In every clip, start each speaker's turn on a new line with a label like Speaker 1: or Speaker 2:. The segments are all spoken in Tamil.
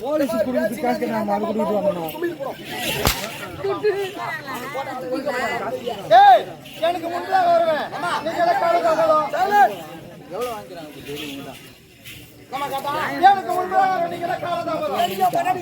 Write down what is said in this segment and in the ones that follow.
Speaker 1: போலீஸ் நாம அது கொடுத்து
Speaker 2: எனக்கு முன்பாக வருவேன். நீங்க எல்லாம் எனக்கு முன்பாக நீங்க எல்லாம்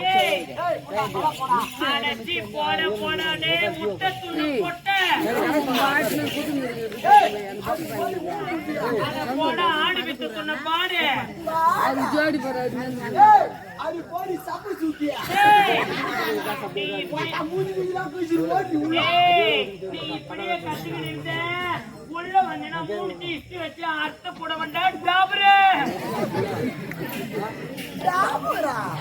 Speaker 2: காலதாமதம்.
Speaker 3: உள்ள வந்தேன்னா மூணு வச்சு அர்த்த போட வேண்டாம் டாபரு
Speaker 4: டாபரா
Speaker 3: ஏச்சி, யார் போட ஓடு
Speaker 4: ஓடி அம்மாடா
Speaker 3: பொரியல்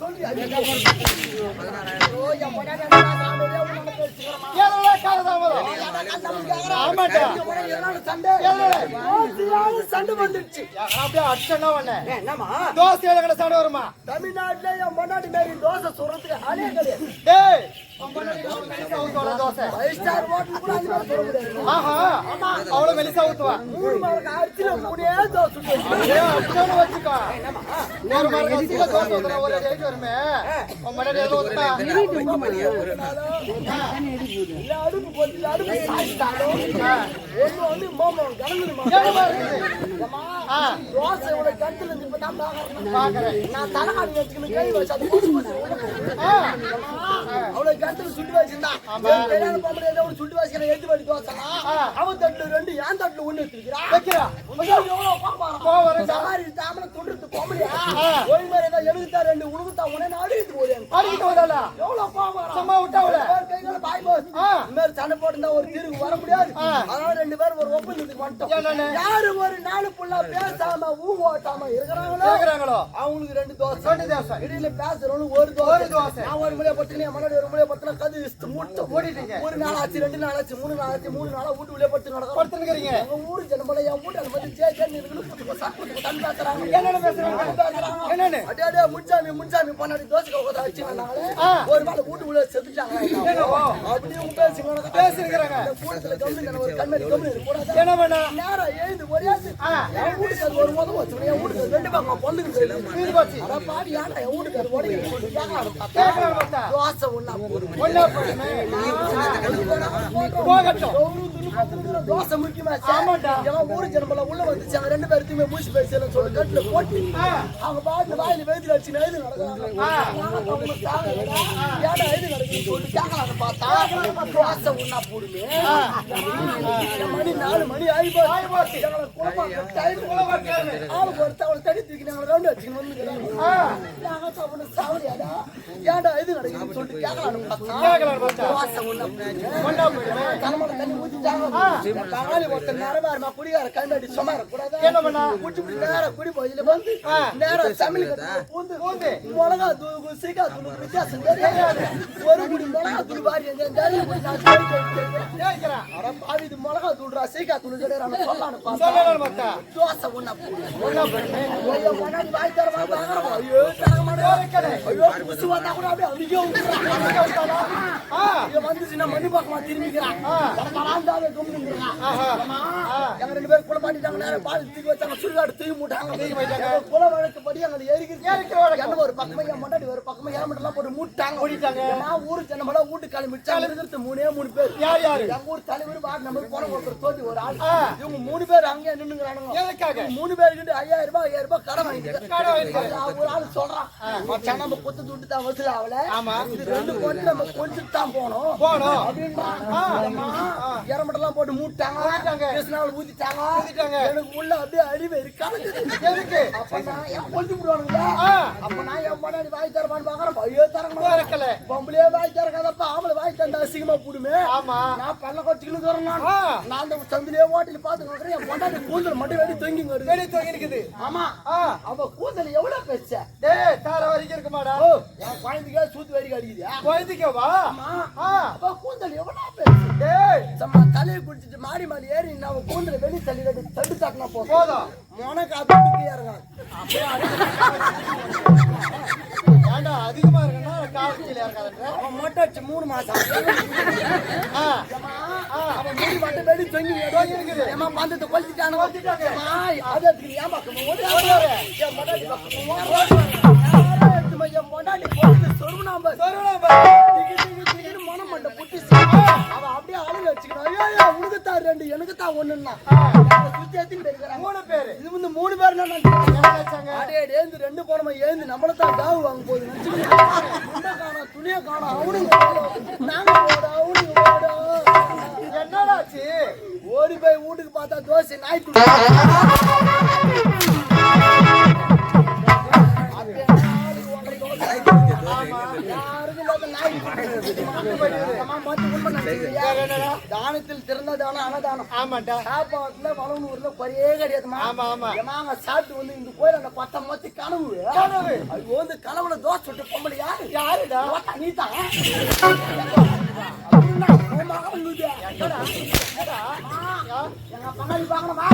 Speaker 4: அது முடமாடு சண்டை வந்துருச்சு
Speaker 2: அப்படியே தோசை சண்டை வருமா
Speaker 4: தமிழ்நாட்டுல என் பொண்டாட்டி மாரி தோசை சுடுறதுக்கு ஆளே கிடையாது
Speaker 2: தோசை
Speaker 4: இருந்து இப்ப தான் பாக்குறேன். நான் வச்சுக்கணும் கை வச்சு அவ்வளவு கருத்துல சுட்டு வச்சிருந்தா கல்யாணம் போக முடியாது ஒரு சுட்டு வச்சுக்கிற எழுத்து வடி தோசைனா அவன் தட்டுல ரெண்டு ஏன் தட்டுல ஒண்ணு வச்சிருக்கிறா?
Speaker 2: வைக்கிறா.
Speaker 4: சவாரி தாமரை தொண்டுறது போமலையா ஒரு மாதிரி ஏதாவது எழுதுத்தா ரெண்டு உழுகுத்தா உடனே நான் அடிக்கிட்டு போறேன்.
Speaker 2: அடிக்கிட்டு வந்தாளா?
Speaker 4: எவ்வளவு பாப்பாரா
Speaker 2: சும்மா விட்டா அவள
Speaker 4: கைகளை பாய் போஸ்
Speaker 2: ஆ.
Speaker 4: இந்த மாதிரி சண்டை போட்டுருந்தா ஒரு தீர்வு வர முடியாது. அதனால ரெண்டு பேரும் ஒரு ஒப்பந்தத்துக்கு வந்துட்டோம்? யாரு ஒரு நாலு புள்ள பேசாம ஊ ஓட்டாம இருக்கிறாங்களோ
Speaker 2: கேக்குறாங்களோ
Speaker 4: அவங்களுக்கு ரெண்டு தோசை
Speaker 2: ரெண்டு தோசை.
Speaker 4: இடையில பேசுறவனுக்கு ஒரு தோசை
Speaker 2: ஒரு தோசை.
Speaker 4: நான் ஒரு முறையை பத்துக்கு என் முன்னாடி ஒரு முறையை பத்துனா இஸ்து மூட்டு. ஒரு நாள் ஆச்சு ரெண்டு நாள் ஆச்சு மூணு நாள் ஆச்சு மூணு நாளா வீட்டு உள்ளே படுத்து நடக்கும்
Speaker 2: படுத்துருக்கிறீங்க.
Speaker 4: ஊரு ஜனமலை என் வீட்டு பேசுறாங்க.
Speaker 2: என்னன்னு பேசுறாங்க? என்னன்னு?
Speaker 4: அடே அடே முன்சாமி முன்சாமி பண்ணாடி தோசை. ஒரு வேளை வீட்டு உள்ள செத்துட்டாங்க? அப்படியே உங்க பேசுங்க
Speaker 2: பேசிருக்கிறாங்க
Speaker 4: ஒரு கம்முனு கூடாது
Speaker 2: என்ன பண்ண?
Speaker 4: நேரா எழுந்து ஒரேது என் வீட்டுக்கு ஒரு முதல் வச்சு என் வீட்டுக்கு ரெண்டு பக்கம் பொண்ணுக்கு பாடி என் வீட்டுக்கு அது போடுமே
Speaker 2: ஒன்னா போடுமே
Speaker 4: தோசை உள்ள வந்துச்சு ரெண்டு பேருக்குமே மூச்சு பேசல சொல்லி கட்டுல போட்டு அவங்க பாட்டு வாயில வேதியில வச்சு எழுது நடக்கிறாங்க எழுது நடக்குது சொல்லி கேட்கலாம் பார்த்தா தோசை ஒண்ணா போடுமே மணி நாலு மணி ஆகி போச்சு ஆளுக்கு அவளை தடி தூக்கி நாங்க ரவுண்ட் வச்சுக்கணும் வந்து நாங்க சாப்பிட சாவடியாடா ஏன்டா இது நடக்குதுன்னு சொல்லிட்டு கேட்கலாம் பார்த்தா ஊத்திட்டாங்க. பங்காளி ஒருத்தன் நேரமா குடிகார கண்டாடி சும்மா இருக்கக்கூடாது.
Speaker 2: என்ன பண்ணா?
Speaker 4: குடிச்சு குடி நேரா குடி போய் இதுல வந்து பூந்து
Speaker 2: பூந்து.
Speaker 4: மிளகா வித்தியாசம் தெரியாது. ஒரு குடி மிளகா வாரி எங்க அட பாவி, இது மிளகா தூள்டா, சீக்காய் தூள் கிடையாது. அவன் சொல்லான்னு பார்த்தா,
Speaker 2: சொல்லலாம் பார்த்தா
Speaker 4: தோசை ஒண்ணா போடு.
Speaker 2: ஒன்னா போடுமே
Speaker 4: ஐயோ, முன்னாடி வாய் தர மாட்டாங்க. ஐயோ, தர மாட்டாங்க. ஐயோ, குசு வந்தா கூட அப்படியே அழுகே விட்டுறான். வந்துச்சுன்னா மணி பக்கமா திரும்பிக்கிறான். கும்பிடுங்கிறான். எங்க ரெண்டு பேரும் குளம் மாட்டிட்டாங்க நேரம் பால் தூக்கி வச்சாங்க சுடுகாடு தூக்கி மூட்டாங்க குல வழக்கப்படி அங்க
Speaker 2: வழக்கம்.
Speaker 4: என்ன ஒரு பக்கமா என் ஒரு பக்கமா ஏன் எல்லாம் போட்டு மூட்டாங்க.
Speaker 2: மூடிட்டாங்க.
Speaker 4: நான் ஊரு வீட்டு கிளம்பிச்சாங்க இருக்கிறது மூணே மூணு பேர்.
Speaker 2: யார் யாரு?
Speaker 4: எங்க ஊர் தலைவர் வார்டு நம்பர் போன ஒருத்தர் தோட்டி ஒரு ஆள். இவங்க மூணு பேர் அங்கே நின்னுங்கிறானுங்க.
Speaker 2: எதுக்காக?
Speaker 4: மூணு பேருக்கு ஐயாயிரம் ரூபாய் ஐயாயிரம் ரூபாய் கடன் வாங்கிட்டு
Speaker 2: கடை
Speaker 4: ஒரு ஆள் சொல்றான். நம்ம குத்து துட்டு தான் வசூல் ஆகல. இது ரெண்டு போட்டு நம்ம கொஞ்சம் தான் போனோம்.
Speaker 2: போனோம்.
Speaker 4: எரமட்டெல்லாம் போட்டு மூட்டாங்க. ஊத்திட்டாங்க.
Speaker 2: ஊத்திட்டாங்க.
Speaker 4: எனக்கு உள்ள அப்படியே அடிவே இருக்காது
Speaker 2: எதுக்கு?
Speaker 4: அப்ப நான் என் கொண்டு விடுவானுங்களா. அப்ப நான் என் முன்னாடி வாய் தரமான்னு பாக்குறேன் ஐயோ தரமா
Speaker 2: திறக்கல.
Speaker 4: பொம்பளையே வாய் திறக்காதப்ப ஆம்பளை வாய் தந்தா அசிங்கமா போடுமே.
Speaker 2: ஆமா.
Speaker 4: நான் பல்ல கொச்சிக்கணும் தரேன் நான். அந்த சந்திலே ஓட்டில பாத்து என் பொண்டாட்டி கூந்தல் மட்டும் வெடி தொங்கி
Speaker 2: வெடி தொங்கி இருக்குது.
Speaker 4: ஆமா. அவ கூந்தல் எவ்வளவு பெருச?
Speaker 2: டேய் தார வரைக்கும் இருக்குமாடா.
Speaker 4: என் குழந்தைக்கே சூத்து வரி அடிக்குதா
Speaker 2: குழந்தைக்கவா?
Speaker 4: ஆமா. அப்ப கூந்தல் எவ்வளவு பெருசு?
Speaker 2: டேய்
Speaker 4: சும்மா தலையை குடிச்சிட்டு மாடி மாடி ஏறி நான் கூந்தல வெளியே தள்ளி ரெண்டு தட்டு தாட்டினா போதும்.
Speaker 2: போதும்.
Speaker 4: உனக்கு இறங்காது அப்படியே
Speaker 2: ஏன்டா அதிகமா இருக்குன்னா கால் கீழே இறக்காதன்ற
Speaker 4: அவன் மொட்டை அடிச்சு மூணு மாசம் அவன் முடி மட்டும் வெடி தொங்கி
Speaker 2: தொங்கி இருக்குது.
Speaker 4: ஏமா பந்தத்தை கொளுத்திட்டானு.
Speaker 2: கொளுத்திட்டாங்க.
Speaker 4: அது ஏன் பக்கம் ஓடி ஓடுறாரு? என் பொண்டாட்டி பக்கம் ஓடுறாரு. யாரோ எடுத்து போய் வச்சுக்கணும். ஐயோ, ஐயோ, உனக்கு தான் ரெண்டு, எனக்கு தான் ஒண்ணுன்னா. சுத்தி எத்தின்னு இருக்கிறான்.
Speaker 2: மூணு பேரு
Speaker 4: இது வந்து மூணு பேர்
Speaker 2: நினைச்சாங்க
Speaker 4: அடே, டே, இந்த ரெண்டு போனமா ஏந்து நம்மள தான் காவு வாங்க போகுது நினைச்சுக்கிறாங்க. முண்டை காணோம், துணியை காணோம், அவனுங்க. நாங்க ஓடும், அவனுங்க ஓடும்.
Speaker 2: என்னடாச்சு
Speaker 4: ஓடி போய் வீட்டுக்கு பார்த்தா தோசை நாய் துணி தானத்தில் திறந்த தானம் அன்னதானம்
Speaker 2: ஆமாண்டா
Speaker 4: சாப்பாட்டுல வளவனூர்ல குறையே கிடையாதுமா
Speaker 2: ஆமா ஆமா
Speaker 4: ஏம்மா, அங்க சாப்பிட்டு வந்து இந்த கோயில் அந்த பத்த மொத்தி கனவு
Speaker 2: கனவு.
Speaker 4: அது வந்து கனவுல தோசை சுட்டு பொம்பளை யாரு
Speaker 2: யாருடா
Speaker 4: நீ தான் எங்க பங்காளி பார்க்கணுமா